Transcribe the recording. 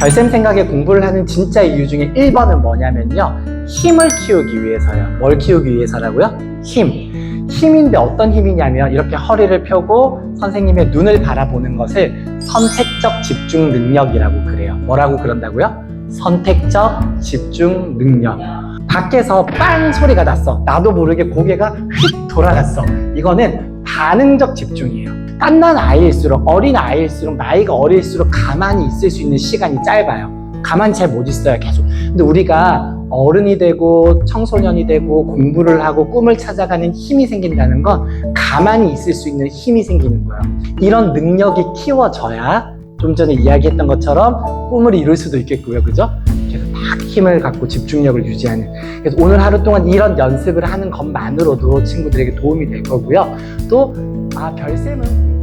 별쌤 생각에 공부를 하는 진짜 이유 중에 1번은 뭐냐면요. 힘을 키우기 위해서요. 뭘 키우기 위해서라고요? 힘. 힘인데 어떤 힘이냐면 이렇게 허리를 펴고 선생님의 눈을 바라보는 것을 선택적 집중 능력이라고 그래요. 뭐라고 그런다고요? 선택적 집중 능력. 밖에서 빵 소리가 났어. 나도 모르게 고개가 휙 돌아갔어. 이거는 반응적 집중이에요. 깐난 아이일수록 어린 아이일수록 나이가 어릴수록 가만히 있을 수 있는 시간이 짧아요. 가만히 잘 못 있어요, 계속. 근데 우리가 어른이 되고 청소년이 되고 공부를 하고 꿈을 찾아가는 힘이 생긴다는 건 가만히 있을 수 있는 힘이 생기는 거예요. 이런 능력이 키워져야 좀 전에 이야기했던 것처럼 꿈을 이룰 수도 있겠고요. 그죠? 그래서 딱 힘을 갖고 집중력을 유지하는. 그래서 오늘 하루 동안 이런 연습을 하는 것만으로도 친구들에게 도움이 될 거고요. 또, 아, 별쌤은